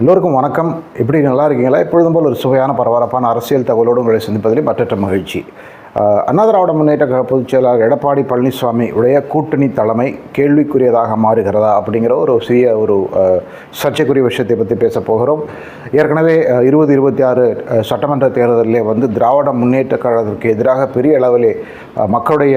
எல்லோருக்கும் வணக்கம். எப்படி நல்லா இருக்கீங்களா? எப்பொழுதும் போல் ஒரு சுவையான பரபரப்பான அரசியல் தகவலோடு உங்களை சந்திப்பதில் மற்றற்ற மகிழ்ச்சி. அண்ணா திராவிட முன்னேற்ற கழக பொதுச் செயலாளர் எடப்பாடி பழனிசாமி உடைய கூட்டணி தலைமை கேள்விக்குரியதாக மாறுகிறதா அப்படிங்கிற ஒரு சிறிய ஒரு சர்ச்சைக்குரிய விஷயத்தை பற்றி பேச போகிறோம். ஏற்கனவே இருபது இருபத்தி ஆறு சட்டமன்ற தேர்தலிலே வந்து திராவிட முன்னேற்ற கழகத்திற்கு எதிராக பெரிய அளவிலே மக்களுடைய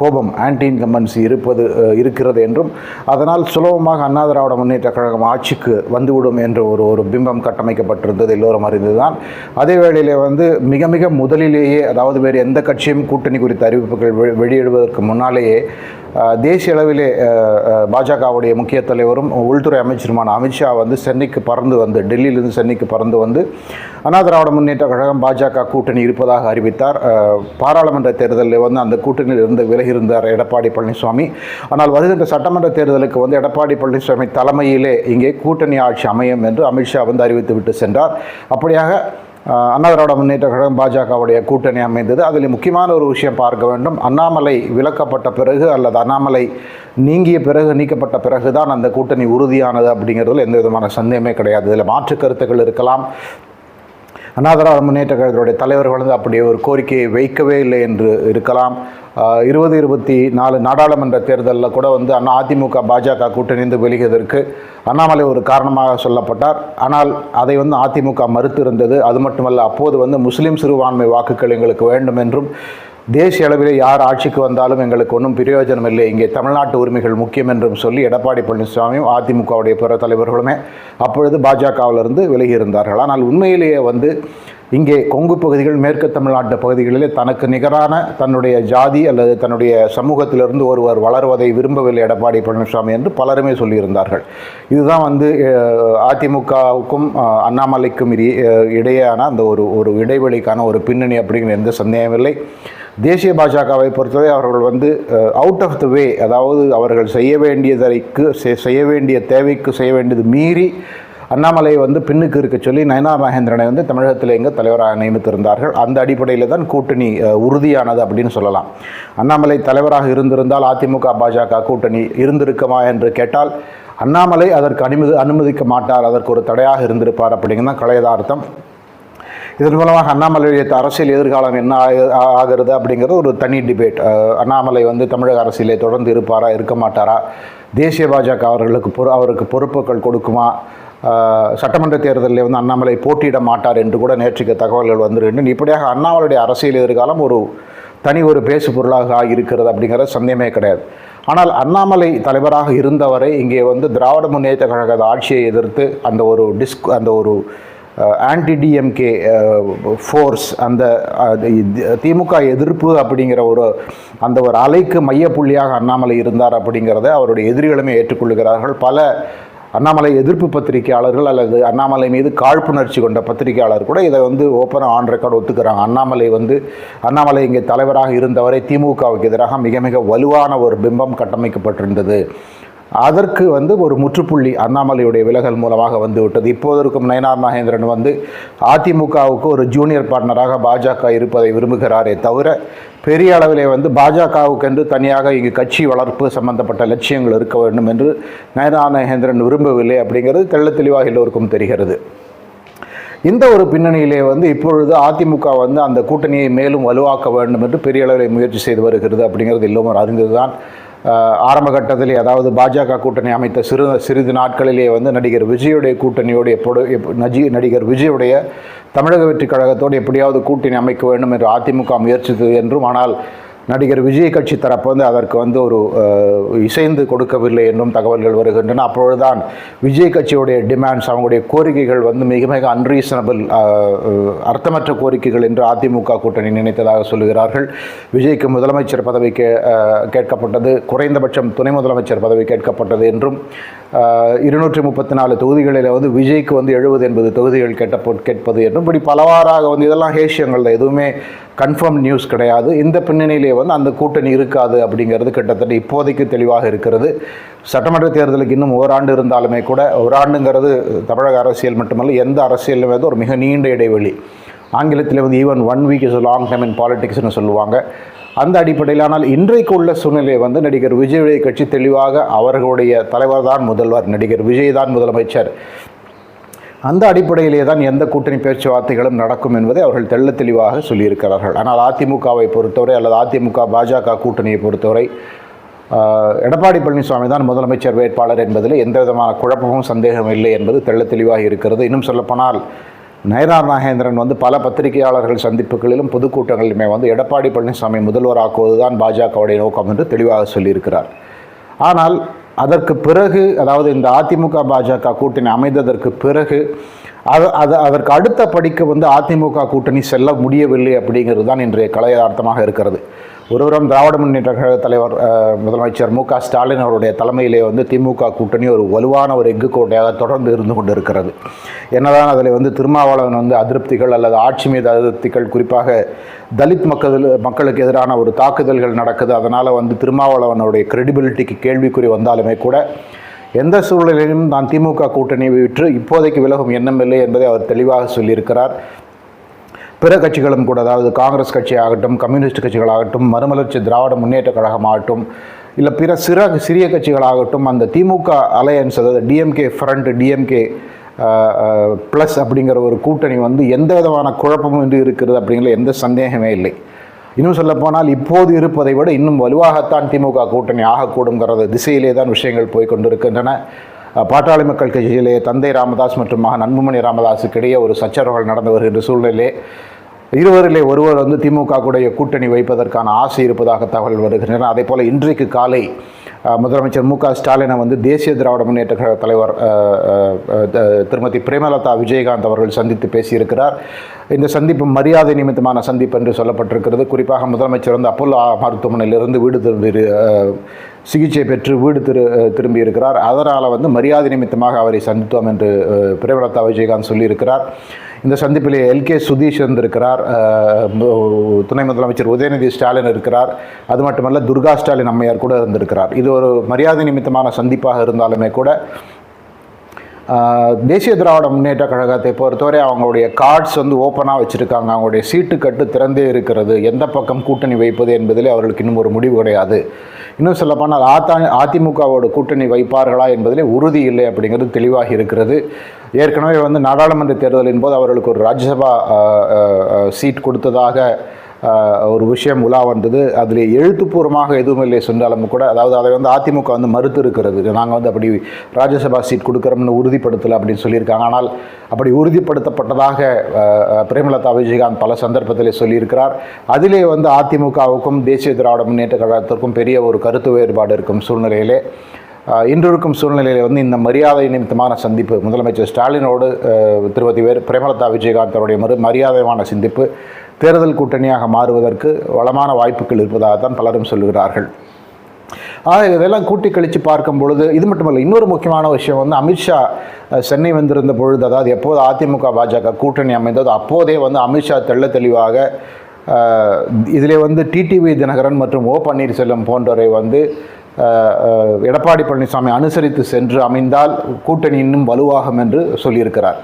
கோபம் ஆன்டி இன்கம்பன்சி இருப்பது இருக்கிறது என்றும் அதனால் சுலபமாக அண்ணா திராவிட முன்னேற்ற கழகம் ஆட்சிக்கு வந்துவிடும் என்ற ஒரு ஒரு பிம்பம் கட்டமைக்கப்பட்டிருந்தது எல்லோரும் அறிந்துதான் அதே வேளையிலே வந்து மிக மிக முதலிலேயே அதாவது வேறு எந்த கட்சியும் கூட்டணி குறித்த அறிவிப்புகள் வெ- வெளியிடுவதற்கு முன்னாலேயே தேசிய அளவிலே பாஜகவுடைய முக்கிய தலைவரும் உள்துறை அமைச்சருமான அமித்ஷா வந்து சென்னைக்கு பறந்து வந்து டெல்லியிலிருந்து சென்னைக்கு பறந்து வந்து அண்ணா திராவிட முன்னேற்ற கழகம் பாஜக கூட்டணி இருப்பதாக அறிவித்தார். பாராளுமன்ற தேர்தலில் வந்து அந்த கூட்டணியில் இருந்து விலகி இருந்தார் எடப்பாடி பழனிசாமி. ஆனால் வருகின்ற சட்டமன்ற தேர்தலுக்கு வந்து எடப்பாடி பழனிசாமி தலைமையிலே இங்கே கூட்டணி ஆட்சி அமையும் என்று அமித்ஷா வந்து அறிவித்துவிட்டு சென்றார். அப்படியாக அண்ணா திராவிட முன்னேற்ற கழகம் பாஜகவுடைய கூட்டணி அமைந்தது. அதில் முக்கியமான ஒரு விஷயம் பார்க்க வேண்டும். அண்ணாமலை விலக்கப்பட்ட பிறகு அல்லது அண்ணாமலை நீங்கிய பிறகு நீக்கப்பட்ட பிறகு தான் அந்த கூட்டணி உறுதியானது அப்படிங்கிறதுல எந்த விதமான சந்தேகமே கிடையாது. இதில் மாற்று கருத்துக்கள் இருக்கலாம். அண்ணா திராவிட முன்னேற்ற கழகத்துடைய தலைவர்கள் வந்து அப்படி ஒரு கோரிக்கையை வைக்கவே இல்லை என்று இருக்கலாம். இருபது இருபத்தி நாலு நாடாளுமன்ற தேர்தலில் கூட வந்து அண்ணா அதிமுக பாஜக கூட்டணிந்து வெளியதற்கு அண்ணாமலை ஒரு காரணமாக சொல்லப்பட்டார். ஆனால் அதை வந்து அதிமுக மறுத்து இருந்தது அது மட்டுமல்ல அப்போது வந்து முஸ்லீம் சிறுபான்மை வாக்குகள் எங்களுக்கு வேண்டும் என்றும் தேசிய அளவில் யார் ஆட்சிக்கு வந்தாலும் எங்களுக்கு ஒன்றும் பிரயோஜனம் இல்லை. இங்கே தமிழ்நாட்டு உரிமைகள் முக்கியம் என்றும் சொல்லி எடப்பாடி பழனிசாமியும் அதிமுகவுடைய பிற தலைவர்களுமே அப்பொழுது பாஜகவிலிருந்து விலகி இருந்தார்கள் ஆனால் உண்மையிலேயே வந்து இங்கே கொங்கு பகுதிகள் மேற்கு தமிழ்நாட்டு பகுதிகளிலே தனக்கு நிகரான தன்னுடைய ஜாதி அல்லது தன்னுடைய சமூகத்திலிருந்து ஒருவர் வளர்வதை விரும்பவில்லை எடப்பாடி பழனிசாமி என்று பலருமே சொல்லியிருந்தார்கள். இதுதான் வந்து அதிமுகவுக்கும் அண்ணாமலைக்கும் இடையேயான அந்த ஒரு ஒரு இடைவெளிக்கான ஒரு பின்னணி அப்படிங்கிற எந்த சந்தேகமில்லை தேசிய பாஜகவை பொறுத்தவரை அவர்கள் வந்து அவுட் ஆஃப் த வே அதாவது அவர்கள் செய்ய வேண்டியதற்கு செ- செய்ய வேண்டிய தேவைக்கு செய்ய வேண்டியது மீறி அண்ணாமலை வந்து பின்னுக்கு இருக்க சொல்லி நயனார் நாகேந்திரனை வந்து தமிழகத்தில் எங்கே தலைவராக நியமித்திருந்தார்கள். அந்த அடிப்படையில் தான் கூட்டணி உறுதியானது அப்படின்னு சொல்லலாம். அண்ணாமலை தலைவராக இருந்திருந்தால் அதிமுக பாஜக கூட்டணி இருந்திருக்குமா என்று கேட்டால் அண்ணாமலை அதற்கு அனுமதி அனுமதிக்க மாட்டார் அதற்கு ஒரு தடையாக இருந்திருப்பார் அப்படிங்கிறது தான் கலையதார்த்தம் இதன் மூலமாக அண்ணாமலையுடைய அரசியல் எதிர்காலம் என்ன ஆ- ஆகிறது அப்படிங்கிறது ஒரு தனி டிபேட். அண்ணாமலை வந்து தமிழக அரசியலை தொடர்ந்து இருப்பாரா இருக்க மாட்டாரா? தேசிய பாஜக அவர்களுக்கு பொறு அவருக்கு பொறுப்புகள் கொடுக்குமா? சட்டமன்ற தேர்தலில் வந்து அண்ணாமலை போட்டியிட மாட்டார் என்று கூட நேற்றுக்கு தகவல்கள் வந்திருக்கின்றன இப்படியாக அண்ணாமலையுடைய அரசியல் எதிர்காலம் ஒரு தனி ஒரு பேசு பொருளாக ஆகியிருக்கிறது அப்படிங்கிற சந்தேகமே கிடையாது. ஆனால் அண்ணாமலை தலைவராக இருந்தவரை இங்கே வந்து திராவிட முன்னேற்ற கழக ஆட்சியை எதிர்த்து அந்த ஒரு டிஸ்க் அந்த ஒரு ஆன்டி டிஎம்கே ஃபோர்ஸ் அந்த திமுக எதிர்ப்பு அப்படிங்கிற ஒரு அந்த ஒரு அலைக்கு மையப்புள்ளியாக அண்ணாமலை இருந்தார் அப்படிங்கிறத அவருடைய எதிரிகளுமே ஏற்றுக்கொள்கிறார்கள். பல அண்ணாமலை எதிர்ப்பு பத்திரிகையாளர்கள் அல்லது அண்ணாமலை மீது காழ்ப்புணர்ச்சி கொண்ட பத்திரிகையாளர் கூட இதை வந்து ஓப்பனாக ஆன் ரெக்கார்டு ஒத்துக்கிறாங்க. அண்ணாமலை வந்து அண்ணாமலை இங்கே தலைவராக இருந்தவரை திமுகவுக்கு எதிராக மிக மிக வலுவான ஒரு பிம்பம் கட்டமைக்கப்பட்டிருந்தது. அதற்கு வந்து ஒரு முற்றுப்புள்ளி அண்ணாமலையுடைய விலகல் மூலமாக வந்துவிட்டது. இப்போது இருக்கும் நயனார் நாகேந்திரன் வந்து அதிமுகவுக்கு ஒரு ஜூனியர் பார்ட்னராக பாஜக இருப்பதை விரும்புகிறாரே தவிர பெரிய அளவிலே வந்து பாஜகவுக்கென்று தனியாக இங்கு கட்சி வளர்ப்பு சம்பந்தப்பட்ட லட்சியங்கள் இருக்க வேண்டும் என்று நயனார் நாகேந்திரன் விரும்பவில்லை அப்படிங்கிறது தெள்ள தெளிவாக எல்லோருக்கும் தெரிகிறது. இந்த ஒரு பின்னணியிலே வந்து இப்பொழுது அதிமுக வந்து அந்த கூட்டணியை மேலும் வலுவாக்க வேண்டும் என்று பெரிய அளவில் முயற்சி செய்து வருகிறது அப்படிங்கிறது எல்லோரும் அறிந்ததுதான். ஆரம்ப கட்டத்திலே அதாவது பாஜக கூட்டணி அமைத்த சிறு சிறிது நாட்களிலே வந்து நடிகர் விஜயுடைய கூட்டணியோடைய நஜி நடிகர் விஜயுடைய தமிழக வெற்றி கழகத்தோடு எப்படியாவது கூட்டணி அமைக்க வேண்டும் என்று அதிமுக முயற்சித்தது என்றும் ஆனால் நடிகர் விஜய் கட்சி தரப்பு வந்து அதற்கு வந்து ஒரு இசைந்து கொடுக்கவில்லை என்றும் தகவல்கள் வருகின்றன. அப்பொழுதுதான் விஜய் கட்சியுடைய டிமாண்ட்ஸ் அவங்களுடைய கோரிக்கைகள் வந்து மிக மிக அன்ரீசனபிள் அர்த்தமற்ற கோரிக்கைகள் என்று அதிமுக கூட்டணி நினைத்ததாக சொல்லுகிறார்கள். விஜய்க்கு முதலமைச்சர் பதவி கே கேட்கப்பட்டது குறைந்தபட்சம் துணை முதலமைச்சர் பதவி கேட்கப்பட்டது என்றும் இருநூற்றி முப்பத்தி நாலு தொகுதிகளில் வந்து விஜய்க்கு வந்து எழுபது எண்பது தொகுதிகள் கேட்ட கேட்பது என்றும் இப்படி பலவாறாக வந்து இதெல்லாம் ஹேஷியங்கள் எதுவுமே கன்ஃபார்ம் நியூஸ் கிடையாது. இந்த பின்னணியிலே வந்து அந்த கூட்டணி இருக்காது அப்படிங்கிறது கிட்டத்தட்ட இப்போதைக்கு தெளிவாக இருக்கிறது. சட்டமன்ற தேர்தலுக்கு இன்னும் ஓராண்டு இருந்தாலுமே கூட ஓராண்டுங்கிறது தமிழக அரசியல் மட்டுமல்ல எந்த அரசியலுமே வந்து ஒரு மிக நீண்ட இடைவெளி. ஆங்கிலத்தில் வந்து even one week is long time in பாலிடிக்ஸ்னு சொல்லுவாங்க. அந்த அடிப்படையில் ஆனால் இன்றைக்கு உள்ள சூழ்நிலை வந்து நடிகர் விஜயுடைய கட்சி தெளிவாக அவர்களுடைய தலைவர் தான் முதல்வர் நடிகர் விஜய் தான் முதலமைச்சர். அந்த அடிப்படையிலே தான் எந்த கூட்டணி பேச்சுவார்த்தைகளும் நடக்கும் என்பதை அவர்கள் தெள்ள தெளிவாக சொல்லியிருக்கிறார்கள். ஆனால் அதிமுகவை பொறுத்தவரை அல்லது அதிமுக பாஜக கூட்டணியை பொறுத்தவரை எடப்பாடி பழனிசாமி தான் முதலமைச்சர் வேட்பாளர் என்பதில் எந்த விதமான குழப்பமும் சந்தேகம் இல்லை என்பது தெள்ளத் தெளிவாக இருக்கிறது. இன்னும் சொல்லப்போனால் நயனார் நாகேந்திரன் வந்து பல பத்திரிகையாளர்கள் சந்திப்புகளிலும் பொதுக்கூட்டங்களிலுமே வந்து எடப்பாடி பழனிசாமி முதல்வராக்குவது தான் பாஜகவுடைய நோக்கம் என்று தெளிவாக சொல்லியிருக்கிறார். ஆனால் அதற்கு பிறகு அதாவது இந்த அதிமுக பாஜக கூட்டணி அமைந்ததற்கு பிறகு அது அது அதற்கு அடுத்த படிக்கு வந்து அதிமுக கூட்டணி செல்ல முடியவில்லை அப்படிங்கிறது தான் இன்றைய கலையார்த்தமாக இருக்கிறது. ஒருவரும் திராவிட முன்னேற்ற கழக தலைவர் முதலமைச்சர் மு க ஸ்டாலின் அவருடைய தலைமையிலே வந்து திமுக கூட்டணி ஒரு வலுவான ஒரு எஃகு கோட்டையாக தொடர்ந்து இருந்து கொண்டு இருக்கிறது என்னதான் அதில் வந்து திருமாவளவன் வந்து அதிருப்திகள் அல்லது ஆட்சி மீது அதிருப்திகள் குறிப்பாக தலித் மக்கள் மக்களுக்கு எதிரான ஒரு தாக்குதல்கள் நடக்குது. அதனால் வந்து திருமாவளவனுடைய கிரெடிபிலிட்டிக்கு கேள்விக்குறி வந்தாலுமே கூட எந்த சூழ்நிலையிலும் நான் திமுக கூட்டணியை விற்று இப்போதைக்கு விலகும் எண்ணம் இல்லை என்பதை அவர் தெளிவாக சொல்லியிருக்கிறார். பிற கட்சிகளும் கூட அதாவது காங்கிரஸ் கட்சி ஆகட்டும் கம்யூனிஸ்ட் கட்சிகளாகட்டும் மறுமலர்ச்சி திராவிட முன்னேற்ற கழகம் ஆகட்டும் இல்லை பிற சிற சிறிய கட்சிகளாகட்டும் அந்த திமுக அலையன்ஸ் அதாவது டிஎம்கே ஃப்ரண்ட் டிஎம்கே ப்ளஸ் அப்படிங்கிற ஒரு கூட்டணி வந்து எந்த விதமான குழப்பமும் இன்றி இருக்கிறது அப்படிங்கிற எந்த சந்தேகமே இல்லை. இன்னும் சொல்லப்போனால் இப்போது இருப்பதை விட இன்னும் வலுவாகத்தான் திமுக கூட்டணி ஆகக்கூடுங்கிறது திசையிலே தான் விஷயங்கள் போய் கொண்டிருக்கின்றன. பாட்டாளி மக்கள் கட்சியிலே தந்தை ராமதாஸ் மற்றும் மகன் அன்புமணி ராமதாஸுக்கு இடையே ஒரு சச்சரவுகள் நடந்து வருகின்ற சூழ்நிலையிலே இருவரிலே ஒருவர் வந்து திமுக கூடைய கூட்டணி வைப்பதற்கான ஆசை இருப்பதாக தகவல் வருகின்றன. அதே போல் இன்றைக்கு காலை முதலமைச்சர் மு க ஸ்டாலினை வந்து தேசிய திராவிட முன்னேற்ற கழக தலைவர் த- திருமதி பிரேமலதா விஜயகாந்த் அவர்கள் சந்தித்து பேசியிருக்கிறார். இந்த சந்திப்பு மரியாதை நிமித்தமான சந்திப்பு என்று சொல்லப்பட்டிருக்கிறது. குறிப்பாக முதலமைச்சர் வந்து அப்போலோ மருத்துவமனையிலிருந்து வீடு திரும்பி சிகிச்சை பெற்று வீடு திரு திரும்பியிருக்கிறார். திரும்பி இருக்கிறார் அதனால் வந்து மரியாதை நிமித்தமாக அவரை சந்தித்தோம் என்று அஹ், பிரேமலதா விஜயகாந்த் சொல்லியிருக்கிறார். இந்த சந்திப்பிலே எல்கே சுதீஷ் இருந்திருக்கிறார். துணை முதலமைச்சர் உதயநிதி ஸ்டாலின் இருக்கிறார். அது மட்டுமல்ல துர்கா ஸ்டாலின் அம்மையார் கூட இருந்திருக்கிறார். இது ஒரு மரியாதை நிமித்தமான சந்திப்பாக இருந்தாலுமே கூட தேசிய திராவிட முன்னேற்ற கழகத்தை பொறுத்தவரை அவங்களுடைய கார்ட்ஸ் வந்து ஓப்பனாக வச்சுருக்காங்க. அவங்களுடைய சீட்டு கட்டு திறந்தே இருக்கிறது. எந்த பக்கம் கூட்டணி வைப்பது என்பதிலே அவர்களுக்கு இன்னும் ஒரு முடிவு கிடையாது. இன்னும் சொல்லப்போனால் ஆத்தா அதிமுகவோட கூட்டணி வைப்பார்களா என்பதிலே உறுதி இல்லை அப்படிங்கிறது தெளிவாக இருக்கிறது. ஏற்கனவே வந்து நாடாளுமன்ற தேர்தலின் போது அவர்களுக்கு ஒரு ராஜ்யசபா சீட் கொடுத்ததாக ஒரு விஷயம் உலா வந்தது. அதில் எழுத்துப்பூர்வமாக எதுவும் இல்லை சொன்னாலும் கூட அதாவது அதை வந்து அதிமுக வந்து மறுத்து இருக்கிறது நாங்கள் வந்து அப்படி ராஜ்யசபா சீட் கொடுக்குறோம்னு உறுதிப்படுத்தலை அப்படின்னு சொல்லியிருக்காங்க. ஆனால் அப்படி உறுதிப்படுத்தப்பட்டதாக பிரேமலதா விஜயகாந்த் பல சந்தர்ப்பத்தில் சொல்லியிருக்கிறார். அதிலே வந்து அதிமுகவுக்கும் தேசிய திராவிட முன்னேற்ற கழகத்திற்கும் பெரிய ஒரு கருத்து வேறுபாடு இருக்கும் சூழ்நிலையிலே. இன்றிருக்கும் சூழ்நிலையில் வந்து இந்த மரியாதை நிமித்தமான சந்திப்பு. முதலமைச்சர் ஸ்டாலினோடு ஆஹ், திருமதி வேறு பிரேமலதா விஜயகாந்த் அவருடைய மறு மரியாதையான சந்திப்பு தேர்தல் கூட்டணியாக மாறுவதற்கு வளமான வாய்ப்புகள் இருப்பதாகத்தான் பலரும் சொல்லுகிறார்கள். ஆக இதெல்லாம் கூட்டி கழித்து பார்க்கும் பொழுது இது மட்டுமல்ல இன்னொரு முக்கியமான விஷயம் வந்து அமித்ஷா சென்னை வந்திருந்த பொழுது அதாவது எப்போது அதிமுக பாஜக கூட்டணி அமைந்தது அப்போதே வந்து அமித்ஷா தெள்ள தெளிவாக இதிலே வந்து டிடிவி தினகரன் மற்றும் ஓ பன்னீர்செல்வம் போன்றவரை வந்து எடப்பாடி பழனிசாமி அனுசரித்து சென்று அமைந்தால் கூட்டணி இன்னும் வலுவாகும் என்று சொல்லியிருக்கிறார்.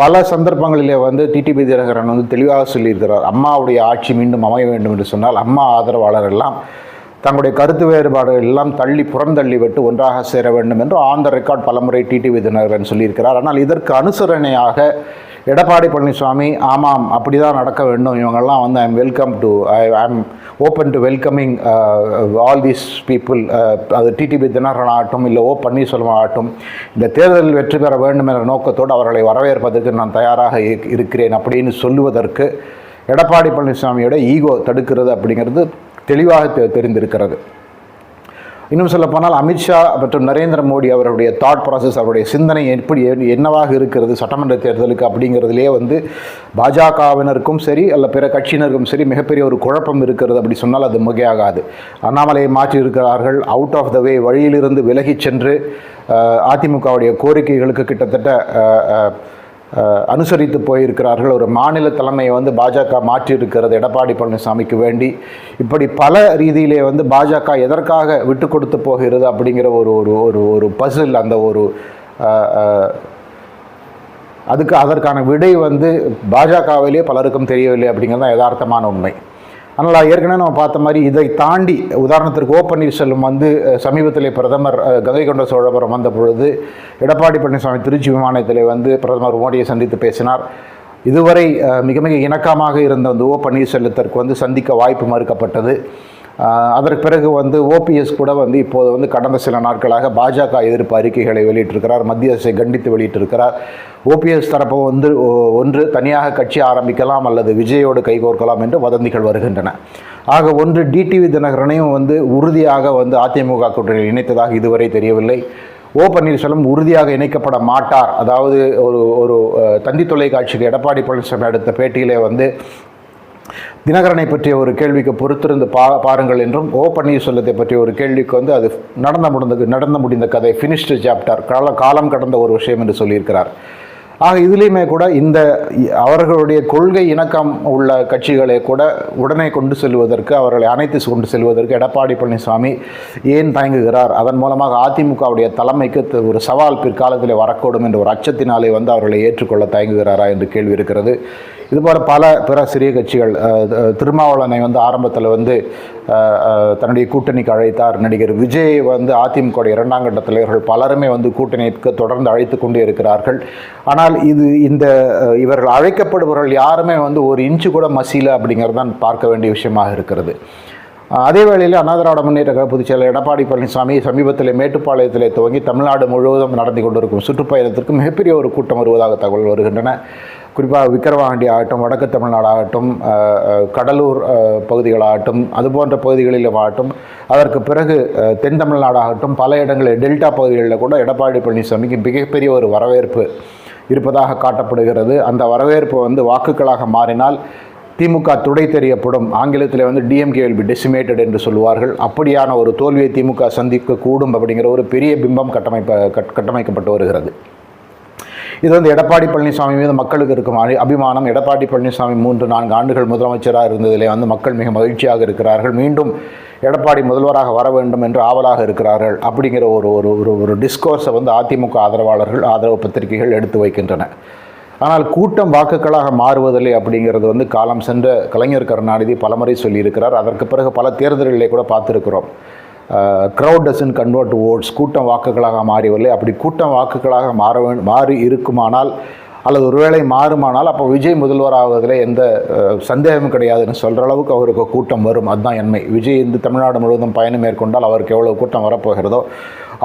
பல சந்தர்ப்பங்களிலே வந்து டிடிபி தினகரன் வந்து தெளிவாக சொல்லியிருக்கிறார். அம்மாவுடைய ஆட்சி மீண்டும் அமைய வேண்டும் என்று சொன்னால் அம்மா ஆதரவாளர் எல்லாம் தங்களுடைய கருத்து வேறுபாடுகள் எல்லாம் தள்ளி புறந்தள்ளி விட்டு ஒன்றாக சேர வேண்டும் என்று ஆன் த ரெக்கார்ட் பலமுறை டிடிவி தினகரன் சொல்லியிருக்கிறார். ஆனால் இதற்கு அனுசரணையாக எடப்பாடி பழனிசாமி ஆமாம் அப்படி தான் நடக்க வேண்டும். இவங்கெல்லாம் வந்து I am welcome to I I'm open to welcoming all these people அது டிடிபி தினகரன் ஆகட்டும் இல்லை ஓ பன்னீர்செல்வம் ஆகட்டும் இந்த தேர்தலில் வெற்றி பெற வேண்டும் என்ற நோக்கத்தோடு அவர்களை வரவேற்பதற்கு நான் தயாராக இருக்கிறேன் அப்படின்னு சொல்லுவதற்கு எடப்பாடி பழனிசாமியோட ஈகோ தடுக்கிறது அப்படிங்கிறது தெளிவாக தெ- தெரிந்திருக்கிறது. இன்னும் சொல்லப்போனால் அமித்ஷா மற்றும் நரேந்திர மோடி அவருடைய தாட் ப்ராசஸ் அவருடைய சிந்தனை எப்படி என்னவாக இருக்கிறது சட்டமன்ற தேர்தலுக்கு அப்படிங்கிறதுலே வந்து பாஜகவினருக்கும் சரி அல்ல பிற கட்சியினருக்கும் சரி மிகப்பெரிய ஒரு குழப்பம் இருக்கிறது அப்படி சொன்னால் அது மிகையாகாது. அண்ணாமலையை மாற்றி இருக்கிறார்கள் அவுட் ஆஃப் த வே வழியிலிருந்து விலகிச் சென்று அதிமுகவுடைய கோரிக்கைகளுக்கு கிட்டத்தட்ட அனுசரித்து போயிருக்கிறார்கள். ஒரு மாநில தலைமையை வந்து பாஜக மாற்றியிருக்கிறது எடப்பாடி பழனிசாமிக்கு வேண்டி. இப்படி பல ரீதியிலே வந்து பாஜக எதற்காக விட்டு கொடுத்து போகிறது அப்படிங்கிற ஒரு ஒரு ஒரு ஒரு பசில் அந்த ஒரு அதுக்கு அதற்கான விடை வந்து பாஜகவிலே பலருக்கும் தெரியவில்லை அப்படிங்கிறது தான் யதார்த்தமான உண்மை. ஆனால் ஏற்கனவே நம்ம பார்த்த மாதிரி இதை தாண்டி உதாரணத்திற்கு ஓ பன்னீர்செல்வம் வந்து சமீபத்தில் சமீபத்திலே பிரதமர் கங்கை கொண்ட சோழபுரம் வந்த பொழுது எடப்பாடி பழனிசாமி திருச்சி விமானத்திலே வந்து பிரதமர் மோடியை சந்தித்து பேசினார். இதுவரை மிக மிக இணக்கமாக இருந்த அந்த ஓ பன்னீர்செல்வத்திற்கு வந்து சந்திக்க வாய்ப்பு மறுக்கப்பட்டது. அதற்கு பிறகு வந்து ஓபிஎஸ் கூட வந்து இப்போது வந்து கடந்த சில நாட்களாக பாஜக எதிர்ப்பு அறிக்கைகளை வெளியிட்டிருக்கிறார் மத்திய அரசை கண்டித்து வெளியிட்டிருக்கிறார். ஓபிஎஸ் தரப்பு வந்து ஒன்று தனியாக கட்சி ஆரம்பிக்கலாம் அல்லது விஜயோடு கைகோர்க்கலாம் என்று வதந்திகள் வருகின்றன. ஆக ஒன்று டிடிவி தினகரனையும் வந்து உறுதியாக வந்து அதிமுக கூட்டணியில் இணைத்ததாக இதுவரை தெரியவில்லை. ஓ பன்னீர்செல்வம் உறுதியாக இணைக்கப்பட மாட்டார். அதாவது ஒரு ஒரு தந்தி தொலைக்காட்சிக்கு எடப்பாடி பழனிசாமி எடுத்த பேட்டியிலே வந்து தினகரனை பற்றிய ஒரு கேள்விக்கு பொறுத்திருந்து பா பாருங்கள் என்றும் ஓ பன்னீர்செல்வத்தை பற்றிய ஒரு கேள்விக்கு வந்து அது நடந்த முடிந்தது நடந்து முடிந்த கதை ஃபினிஷ்டு சாப்டர் கால காலம் கடந்த ஒரு விஷயம் என்று சொல்லியிருக்கிறார். ஆக இதுலேயுமே கூட இந்த அவர்களுடைய கொள்கை இணக்கம் உள்ள கட்சிகளை கூட உடனே கொண்டு செல்வதற்கு அவர்களை அணைத்து கொண்டு செல்வதற்கு எடப்பாடி பழனிசாமி ஏன் தயங்குகிறார்? அதன் மூலமாக அதிமுகவுடைய தலைமைக்கு த- ஒரு சவால் பிற்காலத்தில் வரக்கூடும் என்ற ஒரு அச்சத்தினாலே வந்து அவர்களை ஏற்றுக்கொள்ள தயங்குகிறாரா என்று கேள்வி இருக்கிறது. இதுபோல பல பிற சிறிய கட்சிகள் திருமாவளனை திருமாவளவனை வந்து ஆரம்பத்தில் வந்து தன்னுடைய கூட்டணிக்கு அழைத்தார் நடிகர் விஜய் வந்து அதிமுக இரண்டாம் கட்ட தலைவர்கள் பலருமே வந்து கூட்டணிக்கு தொடர்ந்து அழைத்து கொண்டே இருக்கிறார்கள். ஆனால் இது இந்த இவர்கள் அழைக்கப்படுபவர்கள் யாருமே வந்து ஒரு இன்ச்சு கூட மசியல அப்படிங்கிறது தான் பார்க்க வேண்டிய விஷயமாக இருக்கிறது. அதே வேளையில் அண்ணாதிராவிட முன்னேற்ற கழக பொதுச் செயலர் எடப்பாடி பழனிசாமி சமீபத்தில் மேட்டுப்பாளையத்திலே துவங்கி தமிழ்நாடு முழுவதும் நடந்து கொண்டிருக்கும் சுற்றுப்பயணத்திற்கு மிகப்பெரிய ஒரு கூட்டம் வருவதாக தகவல் வருகின்றன. குறிப்பாக விக்கிரவாண்டி ஆகட்டும் வடக்கு தமிழ்நாடு ஆகட்டும் கடலூர் பகுதிகளாகட்டும் அது போன்ற பகுதிகளிலும் ஆகட்டும் அதற்கு பிறகு தென் தமிழ்நாடு ஆகட்டும் பல இடங்களில் டெல்டா பகுதிகளில் கூட எடப்பாடி பழனிசாமிக்கு மிகப்பெரிய ஒரு வரவேற்பு இருப்பதாக காட்டப்படுகிறது. அந்த வரவேற்பு வந்து வாக்குகளாக மாறினால் திமுக துடை தெரியப்படும். ஆங்கிலத்தில் வந்து டிஎம்கே வில் பி டெசிமேட்டட் என்று சொல்லுவார்கள். அப்படியான ஒரு தோல்வியை திமுக சந்திக்க கூடும் அப்படிங்கிற ஒரு பெரிய பிம்பம் கட்டமைப்ப கட்- கட்டமைக்கப்பட்டு வருகிறது. இது வந்து எடப்பாடி பழனிசாமி மீது மக்களுக்கு இருக்கும் அபிமானம். எடப்பாடி பழனிசாமி மூன்று நான்கு ஆண்டுகள் முதலமைச்சராக இருந்ததிலே வந்து மக்கள் மிக மகிழ்ச்சியாக இருக்கிறார்கள். மீண்டும் எடப்பாடி முதல்வராக வர வேண்டும் என்று ஆவலாக இருக்கிறார்கள். அப்படிங்கிற ஒரு ஒரு ஒரு ஒரு டிஸ்கோர்ஸை வந்து அதிமுக ஆதரவாளர்கள் ஆதரவு பத்திரிகைகள் எடுத்து வைக்கின்றன. ஆனால் கூட்டம் வாக்குகளாக மாறுவதில்லை அப்படிங்கிறது வந்து காலம் சென்ற கலைஞர் கருணாநிதி பலமுறை சொல்லியிருக்கிறார். அதற்கு பிறகு பல தேர்தல்களிலே கூட பார்த்துருக்கிறோம். க்ரௌட் டசன் கன்வெர்ட் ஓட்ஸ் கூட்டம் வாக்குகளாக மாறிவில்லை. அப்படி கூட்டம் வாக்குகளாக மாற மாறி இருக்குமானால் அல்லது ஒருவேளை மாறுமானால் அப்போ விஜய் முதல்வராவதில் எந்த சந்தேகமும் கிடையாதுன்னு சொல்கிற அளவுக்கு அவருக்கு கூட்டம் வரும். அதுதான் என்மை விஜய் இந்த தமிழ்நாடு முழுவதும் பயணம் மேற்கொண்டால் அவருக்கு எவ்வளவு கூட்டம் வரப்போகிறதோ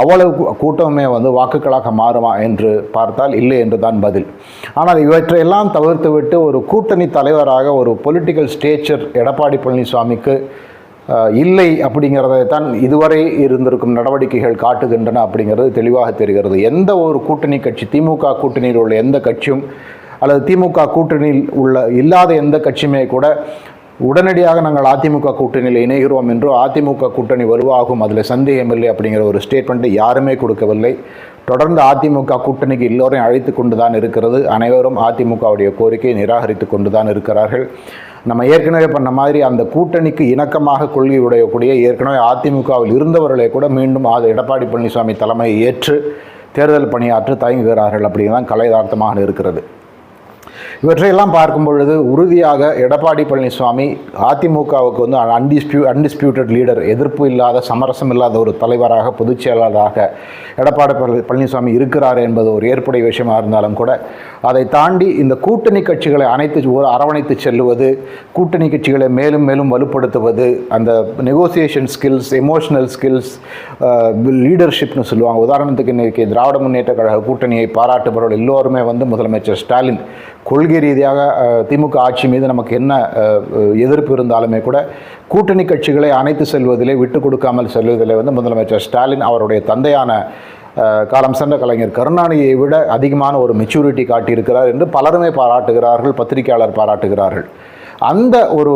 அவ்வளவு கூட்டமே வந்து வாக்குகளாக மாறுமா என்று பார்த்தால் இல்லை என்று தான் பதில். ஆனால் இவற்றையெல்லாம் தவிர்த்துவிட்டு ஒரு கூட்டணி தலைவராக ஒரு பொலிட்டிக்கல் ஸ்டேச்சர் எடப்பாடி பழனிசாமிக்கு இல்லை அப்படிங்கிறத தான் இதுவரை இருந்திருக்கும் நடவடிக்கைகள் காட்டுகின்றன அப்படிங்கிறது தெளிவாக தெரிகிறது. எந்த ஒரு கூட்டணி கட்சி திமுக கூட்டணியில் உள்ள எந்த கட்சியும் அல்லது திமுக கூட்டணியில் உள்ள இல்லாத எந்த கட்சியுமே கூட உடனடியாக நாங்கள் அதிமுக கூட்டணியில் இணைகிறோம் என்றோ அதிமுக கூட்டணி வலுவாகும் அதில் சந்தேகமில்லை அப்படிங்கிற ஒரு ஸ்டேட்மெண்ட்டை யாருமே கொடுக்கவில்லை. தொடர்ந்து அதிமுக கூட்டணிக்கு எல்லோரையும் அழைத்து கொண்டு தான் இருக்கிறது. அனைவரும் அதிமுகவுடைய கோரிக்கையை நிராகரித்து கொண்டு தான் இருக்கிறார்கள். நம்ம ஏற்கனவே பண்ண மாதிரி அந்த கூட்டணிக்கு இணக்கமாக கொள்கை உடையக்கூடிய ஏற்கனவே அதிமுகவில் இருந்தவர்களை கூட மீண்டும் அது எடப்பாடி பழனிசாமி தலைமையை ஏற்று தேர்தல் பணியாற்ற தயங்குகிறார்கள் அப்படின்னு தான் யதார்த்தமாக இருக்கிறது. இவற்றையெல்லாம் பார்க்கும் பொழுது உறுதியாக எடப்பாடி பழனிசாமி அதிமுகவுக்கு வந்து அன்டிஸ்பியூ அன்டிஸ்பியூட்டட் லீடர் எதிர்ப்பு இல்லாத சமரசம் இல்லாத ஒரு தலைவராக பொதுச் செயலாளராக எடப்பாடி பழ- பழனிசாமி இருக்கிறார் என்பது ஒரு ஏற்புடைய விஷயமாக இருந்தாலும் கூட அதை தாண்டி இந்த கூட்டணி கட்சிகளை அனைத்து அரவணைத்து செல்லுவது கூட்டணி கட்சிகளை மேலும் மேலும் வலுப்படுத்துவது அந்த நெகோசியேஷன் ஸ்கில்ஸ் எமோஷனல் ஸ்கில்ஸ் லீடர்ஷிப்னு சொல்லுவாங்க. உதாரணத்துக்கு இன்றைக்கி திராவிட முன்னேற்ற கழக கூட்டணியை பாராட்டுபவர்கள் எல்லோருமே வந்து முதலமைச்சர் ஸ்டாலின் கொள்கை ரீதியாக திமுக ஆட்சி மீது நமக்கு என்ன எதிர்ப்பு இருந்தாலுமே கூட கூட்டணி கட்சிகளை அணைத்து செல்வதிலே விட்டு கொடுக்காமல் செல்வதிலே வந்து முதலமைச்சர் ஸ்டாலின் அவருடைய தந்தையான காலம் சென்ற கலைஞர் கருணாநிதியை விட அதிகமான ஒரு மெச்சூரிட்டி காட்டியிருக்கிறார் என்று பலருமே பாராட்டுகிறார்கள் பத்திரிகையாளர் பாராட்டுகிறார்கள். அந்த ஒரு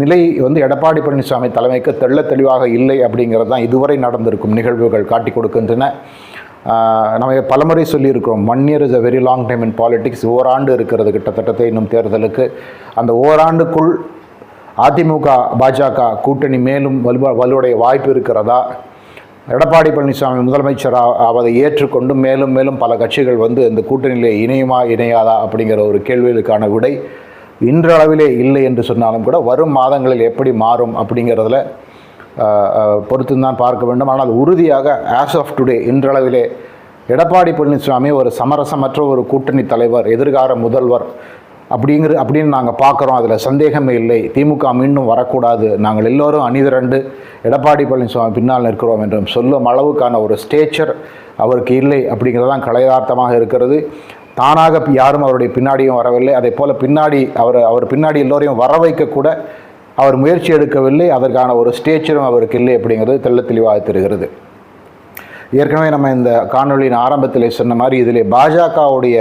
நிலை வந்து எடப்பாடி பழனிசாமி தலைமைக்கு தெள்ள தெளிவாக இல்லை அப்படிங்கிறது தான் இதுவரை நடந்திருக்கும் நிகழ்வுகள் காட்டி கொடுக்கின்றன. நம்ம பலமுறை சொல்லியிருக்கிறோம். One year is a very long time in politics ஓராண்டு இருக்கிறது கிட்டத்தட்ட இன்னும் தேர்தலுக்கு. அந்த ஓராண்டுக்குள் அதிமுக பாஜக கூட்டணி மேலும் வலு வலுவடைய வாய்ப்பு இருக்கிறதா? எடப்பாடி பழனிசாமி முதலமைச்சர் அவதை ஏற்றுக்கொண்டு மேலும் மேலும் பல கட்சிகள் வந்து இந்த கூட்டணியிலே இணையுமா இணையாதா அப்படிங்கிற ஒரு கேள்விகளுக்கான விடை இன்றளவிலே இல்லை என்று சொன்னாலும் கூட வரும் மாதங்களில் எப்படி மாறும் அப்படிங்கிறதுல பொறுத்து தான் பார்க்க வேண்டும். ஆனால் உறுதியாக ஆஸ் ஆஃப் டுடே இன்றளவிலே எடப்பாடி பழனிசாமி ஒரு சமரசமற்ற ஒரு கூட்டணி தலைவர் எதிர்கால முதல்வர் அப்படிங்கிற அப்படின்னு நாங்கள் பார்க்குறோம். அதில் சந்தேகமே இல்லை. திமுக மீண்டும் வரக்கூடாது. நாங்கள் எல்லோரும் அணிதிரண்டு எடப்பாடி பழனிசாமி பின்னால் நிற்கிறோம் என்றும் சொல்லும் அளவுக்கான ஒரு ஸ்டேச்சர் அவருக்கு இல்லை அப்படிங்கிறதான் கலையார்த்தமாக இருக்கிறது. தானாக யாரும் அவருடைய பின்னாடியும் வரவில்லை. அதே போல் பின்னாடி அவர் அவர் பின்னாடி எல்லோரையும் வர வைக்க கூட அவர் முயற்சி எடுக்கவில்லை அதற்கான ஒரு ஸ்டேச்சரும் அவருக்கு இல்லை அப்படிங்கிறது தெல்ல தெளிவாக தெரிகிறது. ஏற்கனவே நம்ம இந்த காணொலியின் ஆரம்பத்தில் சொன்ன மாதிரி இதில் பாஜகவுடைய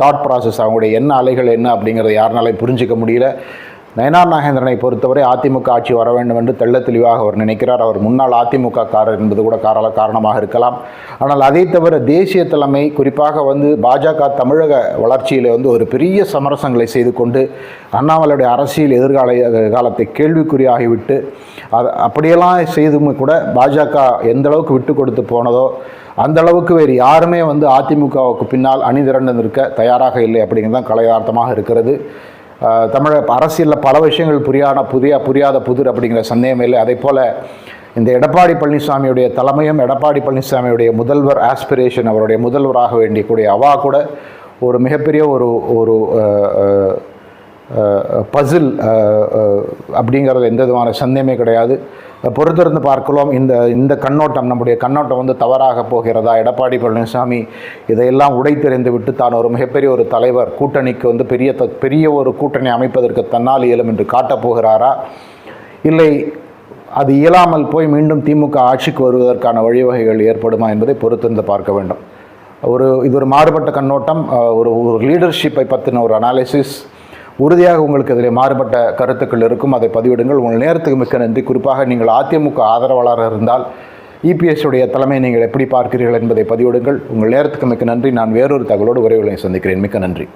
தாட் ப்ராசஸ் அவங்களுடைய என்ன அலைகள் என்ன அப்படிங்கிறத யாருனாலையும் புரிஞ்சிக்க முடியல. நயனார் நாகேந்திரனை பொறுத்தவரை அதிமுக ஆட்சி வர வேண்டும் என்று தெள்ள தெளிவாக அவர் நினைக்கிறார். அவர் முன்னாள் அதிமுக காரர் என்பது கூட கார காரணமாக இருக்கலாம். ஆனால் அதை தவிர தேசிய தலைமை குறிப்பாக வந்து பாஜக தமிழக வளர்ச்சியில் வந்து ஒரு பெரிய சமரசங்களை செய்து கொண்டு அண்ணாமலையுடைய அரசியல் எதிர்கால காலத்தை கேள்விக்குறியாகிவிட்டு அது அப்படியெல்லாம் செய்தும் கூட பாஜக எந்த அளவுக்கு விட்டு கொடுத்து போனதோ அந்த அளவுக்கு வேறு யாருமே வந்து அதிமுகவுக்கு பின்னால் அணிதிரண்டு நிற்க தயாராக இல்லை அப்படிங்கிறது தான் கலையார்த்தமாக இருக்கிறது. தமிழக அரசியலில் பல விஷயங்கள் புரியாத புதிய புரியாத புதிர் அப்படிங்கிற சந்தேகம் இல்லை. அதே போல் இந்த எடப்பாடி பழனிசாமியுடைய தலைமையும் எடப்பாடி பழனிசாமியுடைய முதல்வர் ஆஸ்பிரேஷன் அவருடைய முதல்வராக வேண்டிய கூடிய அவா கூட ஒரு மிகப்பெரிய ஒரு ஒரு பசில் அப்படிங்கிறது எந்த விதமான சந்தேகமே கிடையாது. பொறுத்திருந்து பார்க்கலாம் இந்த இந்த கண்ணோட்டம் நம்முடைய கண்ணோட்டம் வந்து தவறாக போகிறதா? எடப்பாடி பழனிசாமி இதையெல்லாம் உடைத்தெறிந்து விட்டு தான் ஒரு மிகப்பெரிய ஒரு தலைவர் கூட்டணிக்கு வந்து பெரிய த பெரிய ஒரு கூட்டணி அமைப்பதற்கு தன்னால் இயலும் என்று காட்டப் போகிறாரா? இல்லை அது இயலாமல் போய் மீண்டும் திமுக ஆட்சிக்கு வருவதற்கான வழிவகைகள் ஏற்படுமா என்பதை பொறுத்திருந்து பார்க்க வேண்டும். ஒரு இது ஒரு மாறுபட்ட கண்ணோட்டம் ஒரு ஒரு லீடர்ஷிப்பை பற்றின ஒரு அனாலிசிஸ் உறுதியாக உங்களுக்கு இதில் மாறுபட்ட கருத்துக்கள் இருக்கும். அதை பதிவிடுங்கள். உங்கள் நேரத்துக்கு மிக்க நன்றி. குறிப்பாக நீங்கள் அதிமுக ஆதரவாளராக இருந்தால் இபிஎஸ் உடைய தலைமை நீங்கள் எப்படி பார்க்கிறீர்கள் என்பதை பதிவிடுங்கள். உங்கள் நேரத்துக்கு மிக்க நன்றி. நான் வேறொரு தகவலோடு உரைகளை சந்திக்கிறேன். மிக்க நன்றி.